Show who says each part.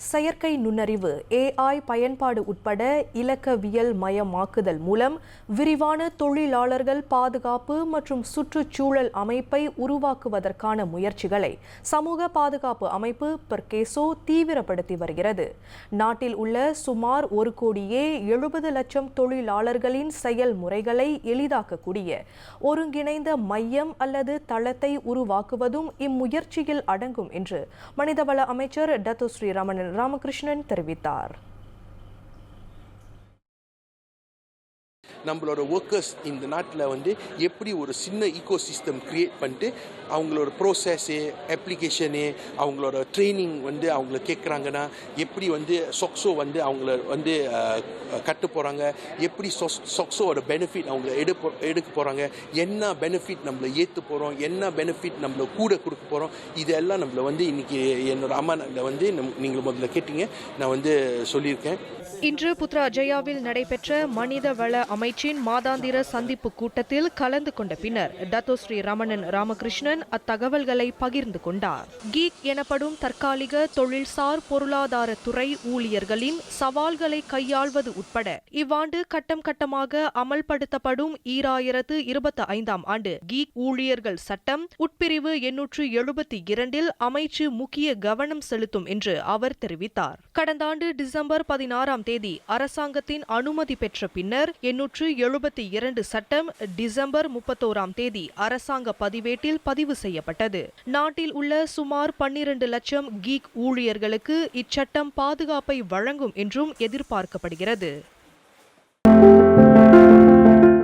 Speaker 1: செயற்கை நுண்ணறிவு ஏஐ பயன்பாடு உட்பட இலக்கவியல் மயமாக்குதல் மூலம் விரிவான தொழிலாளர்கள் பாதுகாப்பு மற்றும் சுற்றுச்சூழல் அமைப்பை உருவாக்குவதற்கான முயற்சிகளை சமூக பாதுகாப்பு அமைப்பு பர்கேசோ தீவிரப்படுத்தி வருகிறது. நாட்டில் உள்ள சுமார் ஒரு கோடியே எழுபது லட்சம் தொழிலாளர்களின் செயல்முறைகளை எளிதாக்கக்கூடிய ஒருங்கிணைந்த மையம் அல்லது தளத்தை உருவாக்குவதும் இம்முயற்சியில் அடங்கும் என்று மனிதவள அமைச்சர் டத்து ஸ்ரீ ரமணன் ராமகிருஷ்ணன் தெரிவித்தார்.
Speaker 2: நம்மளோட ஒர்க்கர்ஸ் இந்த நாட்டில் வந்து எப்படி ஒரு சின்ன ஈகோ சிஸ்டம் க்ரியேட் பண்ணிட்டு அவங்களோட ப்ரோசஸ்ஸு அப்ளிகேஷனு அவங்களோட ட்ரைனிங் வந்து அவங்கள கேட்குறாங்கன்னா எப்படி வந்து சொக்ஸோ வந்து அவங்கள வந்து கட்ட போகிறாங்க எப்படி சொக்ஸோட பெனிஃபிட் அவங்கள எடுப்போ எடுக்க போகிறாங்க என்ன பெனிஃபிட் நம்மளை ஏற்று போகிறோம் என்ன பெனிஃபிட் நம்மளை கூட கொடுக்க போகிறோம் இதெல்லாம் நம்மளை வந்து இன்னைக்கு என்னோட அம்மா வந்து நீங்கள் முதல்ல கேட்டீங்க. நான் வந்து சொல்லியிருக்கேன்.
Speaker 1: இன்று புத்ரா அஜயாவில் நடைபெற்ற மனித வள கட்சியின் மாதாந்திர சந்திப்பு கூட்டத்தில் கலந்து கொண்ட பின்னர் டத்தோஸ்ரீ ரமணன் ராமகிருஷ்ணன் அத்தகவல்களை பகிர்ந்து கொண்டார். கீக் எனப்படும் தற்காலிக தொழில்சார் பொருளாதார துறை ஊழியர்களின் சவால்களை கையாள்வது உட்பட இவ்வாண்டு கட்டம் கட்டமாக அமல்படுத்தப்படும் ஈராயிரத்து இருபத்தி ஐந்தாம் ஆண்டு கீக் ஊழியர்கள் சட்டம் உட்பிரிவு எண்ணூற்று எழுபத்தி இரண்டில் அமைச்சு முக்கிய கவனம் செலுத்தும் என்று அவர் தெரிவித்தார். கடந்த ஆண்டு டிசம்பர் பதினாறாம் தேதி அரசாங்கத்தின் அனுமதி பெற்ற பின்னர் எண்ணூற்று எழுபத்தி இரண்டு சட்டம் டிசம்பர் முப்பத்தோராம் தேதி அரசாங்க பதிவேட்டில் பதிவு செய்யப்பட்டது. நாட்டில் உள்ள சுமார் பன்னிரண்டு லட்சம் கீக் ஊழியர்களுக்கு இச்சட்டம் பாதுகாப்பை வழங்கும் என்றும் எதிர்பார்க்கப்படுகிறது.